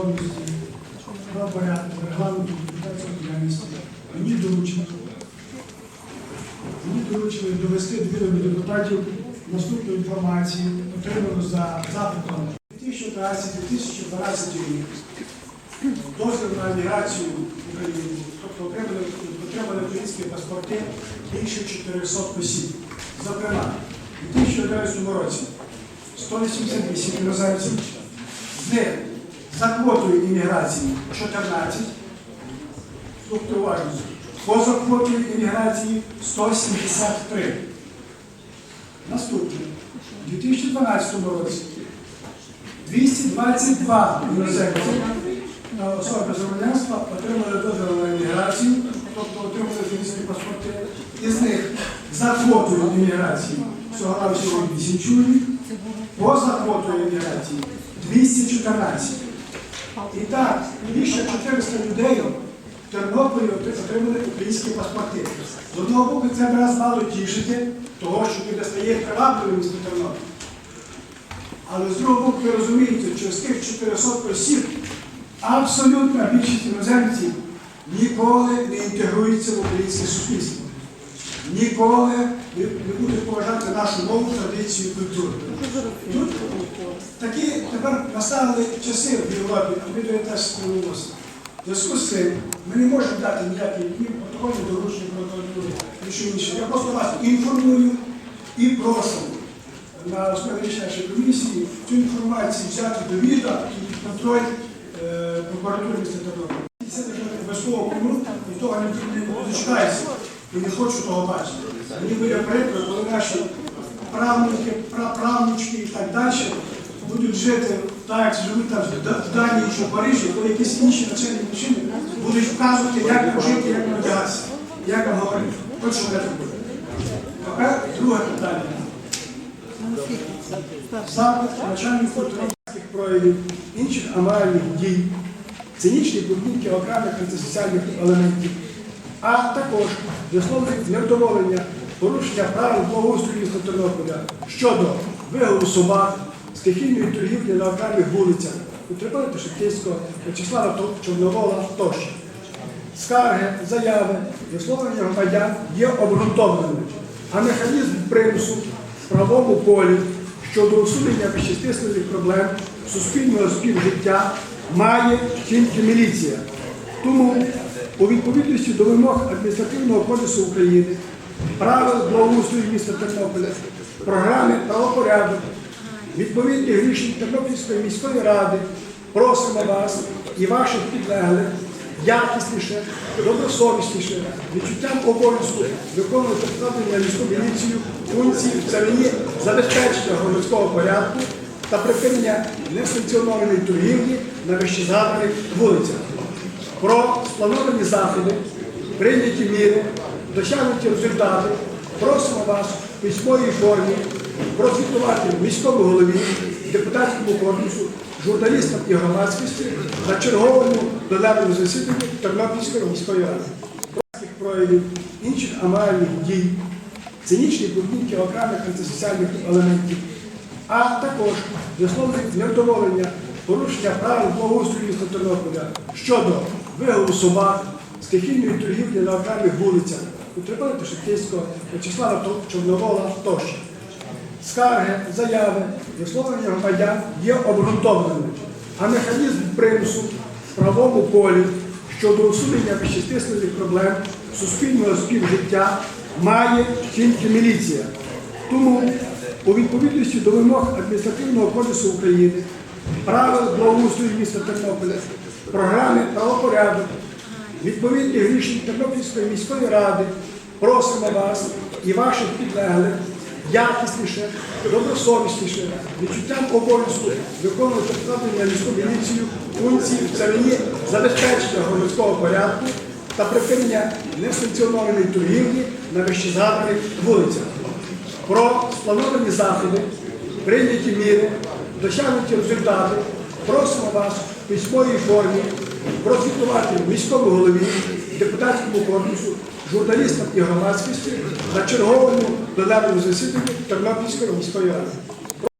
законності, правопорядку, регламенту депутатської діяльності мені доручено. Мені доручили довести до відома депутатів наступну інформацію, отриману за запитом 2013-2012 рік. Дозвіл на міграцію в Україну, тобто отримали, отримали українські паспорти більше 400 осіб. Зокрема, у 2011 році 188 іноземців, з них за квотою імміграції 14, слухайте уважно, поза квотою імміграції 173. Наступне. У 2012 році 222 іноземці е, особи без громадянства отримали дозвіл на імміграцію, тобто отримали українські паспорти. Із них за квотою імміграції всього навсього 8 чоловік, поза квотою імміграції 214. І так, більше 400 людей в Тернополі отримали українські паспорти. З одного боку, це нас мало тішити, того, що туди стає привабливим місто Тернопіль. Але з другого боку, ви розумієте, з тих 400 осіб абсолютна більшість іноземців ніколи не інтегрується в українське суспільство. Ніколи не, будуть поважати нашу мову, традицію культуру. Тут такі тепер наставили часи в Європі, а ми до теж спілкуємося. В зв'язку з цим ми не можемо дати ніякі ні протокольні доручення, протокольні нічого інше. Я просто вас інформую і прошу на основі рішення комісії цю інформацію взяти до віда і під контроль е, прокуратури міста Тернополя. Це вже обов'язково і того не, дочекаюся, і не хочу того бачити. Мені буде прикро, коли наші правнуки, праправнучки і так далі будуть жити так, як живуть там в Данії чи в Парижі, коли якісь інші начальні машини будуть вказувати, як нам жити, як нам одягатися, як нам говорити. От що буде. Тепер друге питання. Запит начальників культурних проявів, інших аморальних дій, цинічні поведінки окремих антисоціальних елементів, а також висловлюють невдоволення порушення правил благоустрою міста Тернополя щодо вигулу собак, стихійної торгівлі на окремих вулицях, Утрипалити Шептицького, Вячеслава Чорновола тощо. Скарги, заяви, висловлення громадян є обґрунтованими, а механізм примусу в правовому полі щодо усунення вищеслідних проблем суспільного співжиття має тільки міліція. Тому у відповідності до вимог адміністративного кодексу України, правил благоустрою міста Тернополя, програми правопорядок, відповідних рішень Тернопільської міської ради просимо вас і ваших підлеглих якісніше, добросовісніше, відчуттям обов'язку виконувати покладення на міську міліцію функції в царині забезпечення громадського порядку та припинення несанкціонованої торгівлі на вищезгаданих вулицях. Про сплановані заходи, прийняті міри, досягнуті результати просимо вас в письмовій формі прозвітувати міському голові, депутатському корпусу, журналістам і громадськості на черговому пленарному засіданні Тернопільської міської ради. Громадських проявів, інших аморальних дій, цинічні поведінки окремих антисоціальних елементів, а також висловлюють невдоволення порушення правил благоустрою міста Тернополя щодо вигулу собак, стихійної торгівлі на окремих вулицях, Утрипалити Шептицького, Вячеслава Чорновола тощо. Скарги, заяви, висловлення громадян є обґрунтованими, а механізм примусу в правовому полі щодо усунення вищеслідних проблем суспільного співжиття має тільки міліція. Тому у відповідності до вимог адміністративного кодексу України, правил благоустрою міста Тернополя, програми правопорядок, відповідних рішень Тернопільської міської ради просимо вас і ваших підлеглих якісніше, добросовісніше, відчуттям обов'язку виконувати покладені на міську міліцію функції в царині забезпечення громадського порядку та припинення несанкціонованої торгівлі на вищезгаданих вулицях. Про сплановані заходи, прийняті міри, досягнуті результати просимо вас в письмовій формі прозвітувати міському голові, депутатському корпусу, журналістам і громадськості на черговому пленарному засіданні Тернопільської міської ради.